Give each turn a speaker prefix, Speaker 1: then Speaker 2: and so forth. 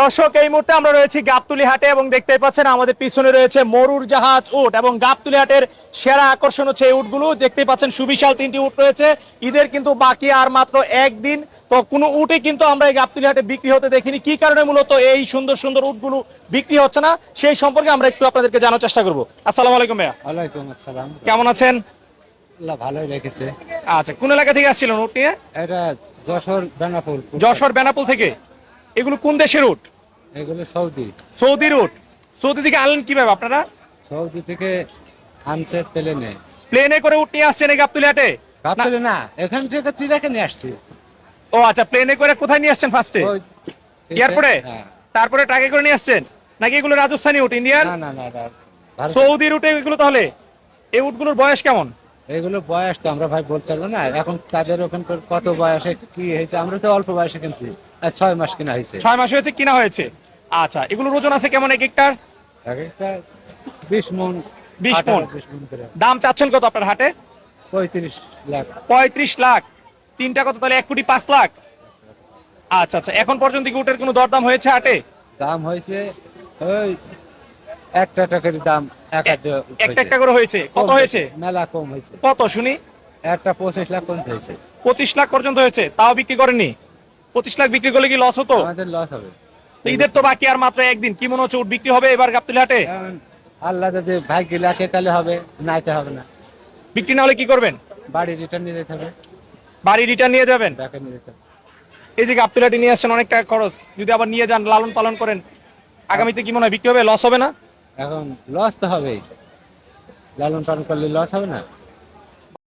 Speaker 1: দর্শক এই মুহূর্তে আমরা রয়েছি গাবতুলি হাটে এবং দেখতেই পাচ্ছেন আমাদের পিছনে রয়েছে মরুর জাহাজ উট এবং গাবতুলি হাটের সেরা আকর্ষণ হচ্ছে এই উটগুলো। দেখতেই পাচ্ছেন সুবিশাল তিনটি উট রয়েছে। ঈদের কিন্তু বাকি আর মাত্র একদিন। তো কোনো উটে কিন্তু আমরা এই গাবতুলি হাটে বিক্রি হতে দেখিনি। কি কারণে মূলত এই সুন্দর সুন্দর উটগুলো বিক্রি হচ্ছে না সেই সম্পর্কে আমরা একটু আপনাদেরকে জানার চেষ্টা করব। আসসালামু আলাইকুম ভাইয়া।
Speaker 2: ওয়ালাইকুম আসসালাম।
Speaker 1: কেমন আছেন?
Speaker 2: আল্লাহ ভালোই রেখেছে।
Speaker 1: আচ্ছা কোন এলাকা থেকে আসছিলেন উট নিয়ে?
Speaker 2: এটা যশোর বেনাপুর।
Speaker 1: যশোর বেনাপুল থেকে? এগুলো কোন দেশের উট
Speaker 2: এগুলো সৌদি।
Speaker 1: সৌদির উট সৌদি থেকে আনলেন কীভাবে আপনারা?
Speaker 2: সৌদি থেকে আনছে প্লেনে।
Speaker 1: প্লেনে করে উঠ নিয়ে আসছেন এই গাবতুলি হাটে
Speaker 2: ভাবছিলে না এখান থেকে তিরাকে নিয়ে আসছি।
Speaker 1: ও আচ্ছা প্লেনে করে কোথায় নিয়ে আসছেন ফার্স্টে এয়ারপোর্টে?
Speaker 2: হ্যাঁ।
Speaker 1: তারপরে ট্রাকে করে নিয়ে আসছেন? নাকি এগুলো রাজস্থানি উট ইন্ডিয়ান
Speaker 2: না না না,
Speaker 1: সৌদি রুটে এগুলো তাহলে? এই উটগুলোর বয়স কেমন?
Speaker 2: এগুলো বয়স তো আমরা ভাই বলতে পারব না। এখন তাদের ওখানকার কত বয়সে কি হয়েছে? আমরা তো অল্প বয়সে কিনছি। ছয় মাস কিনা হয়েছে।
Speaker 1: ছয় মাস হয়েছে কিনা হয়েছে? আচ্ছা এগুলোর ওজন আছে কেমন এক একটার?
Speaker 2: এক একটা বিশ মন
Speaker 1: 20
Speaker 2: বিশ মন
Speaker 1: দাম চাচ্ছেন কত আপনার হাটে?
Speaker 2: পঁয়ত্রিশ লাখ।
Speaker 1: পঁয়ত্রিশ লাখ। তিনটা কত তাহলে? এক কোটি পাঁচ লাখ। আচ্ছা আচ্ছা এখন পর্যন্ত কি উটের কোনো দরদাম হয়েছে হাটে?
Speaker 2: দাম হয়েছে ওই একটা টাকার দাম এক একটা
Speaker 1: একটা একটা করে হয়েছে। কত হয়েছে?
Speaker 2: মেলা কম হয়েছে।
Speaker 1: কত শুনি?
Speaker 2: একটা পঁচিশ লাখ হয়েছে।
Speaker 1: পঁচিশ লাখ পর্যন্ত হয়েছে তাও বিক্রি করেননি? পঁচিশ লাখ বিক্রি করলে কি লস হতো?
Speaker 2: আমাদের লস হবে।
Speaker 1: তো ঈদের তো বাকি আর মাত্র একদিন কি মনে হচ্ছে উট বিক্রি হবে এবার গাবতুলি হাটে
Speaker 2: আল্লাহ যদি ভাগ্য লাখে তাহলে হবে নাইতে হবে না।
Speaker 1: বিক্রি না হলে কি করবেন?
Speaker 2: বাড়ি রিটার্ন নিয়ে যেতে হবে।
Speaker 1: বাড়ি রিটার্ন নিয়ে যাবেন? এই যে গাবতুলি হাটে নিয়ে আসছেন অনেক টাকা খরচ যদি আবার নিয়ে যান লালন পালন করেন আগামীতে কি মনে হয় বিক্রি হবে? লস হবে না?
Speaker 2: এখন লস তো হবেই। লালন পালন করলে লস হবে না?